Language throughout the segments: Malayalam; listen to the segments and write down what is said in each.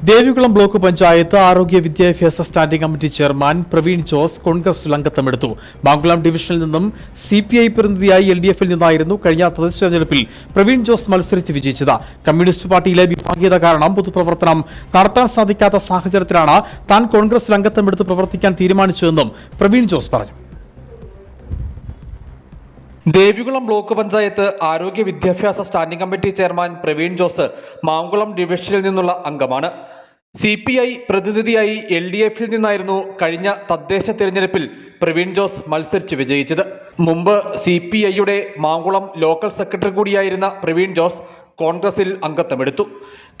ദേവികുളം ബ്ലോക്ക് പഞ്ചായത്ത് ആരോഗ്യ വിദ്യാഭ്യാസ standing committee chairman Praveen Jose Congress അംഗത്വമെടുത്തു Mankulam ഡിവിഷനിൽ നിന്നും സി പി ഐ പ്രതിനിധിയായി എൽ ഡി എഫിൽ നിന്നായിരുന്നു കഴിഞ്ഞ തദ്ദേശ തെരഞ്ഞെടുപ്പിൽ പ്രവീൺ ജോസ് മത്സരിച്ച് വിജയിച്ചത്. കമ്മ്യൂണിസ്റ്റ് പാർട്ടിയിലെ വിഭാഗീയത കാരണം പൊതുപ്രവർത്തനം നടത്താൻ സാധിക്കാത്ത സാഹചര്യത്തിലാണ് താൻ കോൺഗ്രസ് അംഗത്വമെടുത്ത് പ്രവർത്തിക്കാൻ തീരുമാനിച്ചതെന്നും പ്രവീൺ ജോസ് പറഞ്ഞു. ദേവികുളം ബ്ലോക്ക് പഞ്ചായത്ത് ആരോഗ്യ വിദ്യാഭ്യാസ standing committee chairman Praveen Jose Mankulam ഡിവിഷനിൽ നിന്നുള്ള അംഗമാണ്. സി പി ഐ പ്രതിനിധിയായി എൽ ഡി എഫിൽ നിന്നായിരുന്നു കഴിഞ്ഞ തദ്ദേശ തിരഞ്ഞെടുപ്പിൽ പ്രവീൺ ജോസ് മത്സരിച്ച് വിജയിച്ചത്. മുമ്പ് സി പി ഐയുടെ മാങ്കുളം ലോക്കൽ സെക്രട്ടറി കൂടിയായിരുന്ന പ്രവീൺ ജോസ് കോൺഗ്രസിൽ അംഗത്വമെടുത്തു.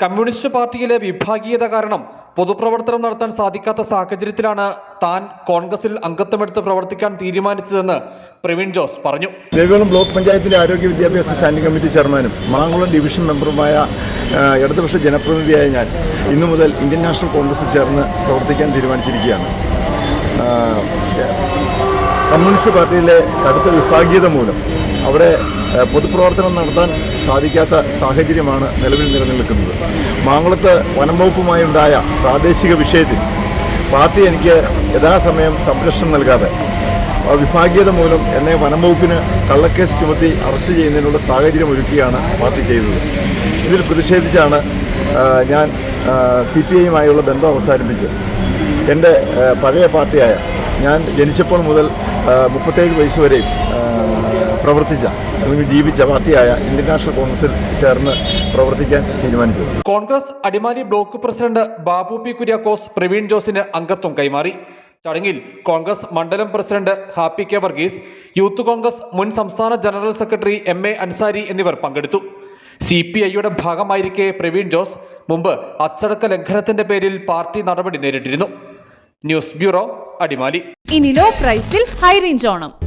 കമ്മ്യൂണിസ്റ്റ് പാർട്ടിയിലെ വിഭാഗീയത കാരണം പൊതുപ്രവർത്തനം നടത്താൻ സാധിക്കാത്ത സാഹചര്യത്തിലാണ് താൻ കോൺഗ്രസിൽ അംഗത്വമെടുത്ത് പ്രവർത്തിക്കാൻ തീരുമാനിച്ചതെന്ന് പ്രവീൺ ജോസ് പറഞ്ഞു. ദേവികുളം ബ്ലോക്ക് പഞ്ചായത്തിലെ ആരോഗ്യ വിദ്യാഭ്യാസ സ്റ്റാൻഡിംഗ് കമ്മിറ്റി ചെയർമാനും മാങ്കുളം ഡിവിഷൻ മെമ്പറുമായ ഇടതുപക്ഷ ജനപ്രതിനിധിയായ ഞാൻ ഇന്നു മുതൽ ഇന്ത്യൻ നാഷണൽ കോൺഗ്രസിൽ ചേർന്ന് പ്രവർത്തിക്കാൻ തീരുമാനിച്ചിരിക്കുകയാണ്. കമ്മ്യൂണിസ്റ്റ് പാർട്ടിയിലെ കടുത്ത വിഭാഗീയത മൂലം അവിടെ പൊതുപ്രവർത്തനം നടത്താൻ സാധിക്കാത്ത സാഹചര്യമാണ് നിലവിൽ നിലനിൽക്കുന്നത്. മാങ്കുളത്ത് വനം വകുപ്പുമായി ഉണ്ടായ പ്രാദേശിക വിഷയത്തിൽ പാർട്ടി എനിക്ക് യഥാസമയം സംരക്ഷണം നൽകാതെ വിഭാഗീയത മൂലം എന്നെ വനം വകുപ്പിന് കള്ളക്കേസ് ചുമത്തി അറസ്റ്റ് ചെയ്യുന്നതിനുള്ള സാഹചര്യം ഒരുക്കുകയാണ് പാർട്ടി ചെയ്തത്. ഇതിൽ പ്രതിഷേധിച്ചാണ് ഞാൻ സി പി ഐയുമായുള്ള ബന്ധം അവസാനിപ്പിച്ച് എന്റെ പഴയ പാർട്ടിയായ ഞാൻ ജനിച്ചപ്പോൾ മുതൽ മുപ്പത്തേഴ് വയസ്സ് വരെയും പ്രവർത്തിച്ച അല്ലെങ്കിൽ ജീവിച്ച പാർട്ടിയായ ഇന്ത്യൻ നാഷണൽ കോൺഗ്രസിൽ ചേർന്ന് പ്രവർത്തിക്കാൻ തീരുമാനിച്ചത്. Congress Adimali block president Babu P Kuriakose Praveen ജോസിന് അംഗത്വം കൈമാറി. ചടങ്ങിൽ കോൺഗ്രസ് മണ്ഡലം president Happy K Varghese youth Congress മുൻ സംസ്ഥാന general secretary M A Ansari എന്നിവർ പങ്കെടുത്തു. സി പി ഐയുടെ ഭാഗമായിരിക്കെ പ്രവീൺ ജോസ് മുമ്പ് അച്ചടക്ക ലംഘനത്തിന്റെ പേരിൽ പാർട്ടി നടപടി നേരിട്ടിരുന്നു. News bureau Adimali. ഇനി ലോ പ്രൈസിൽ ഹൈ റേഞ്ച് ഓണം.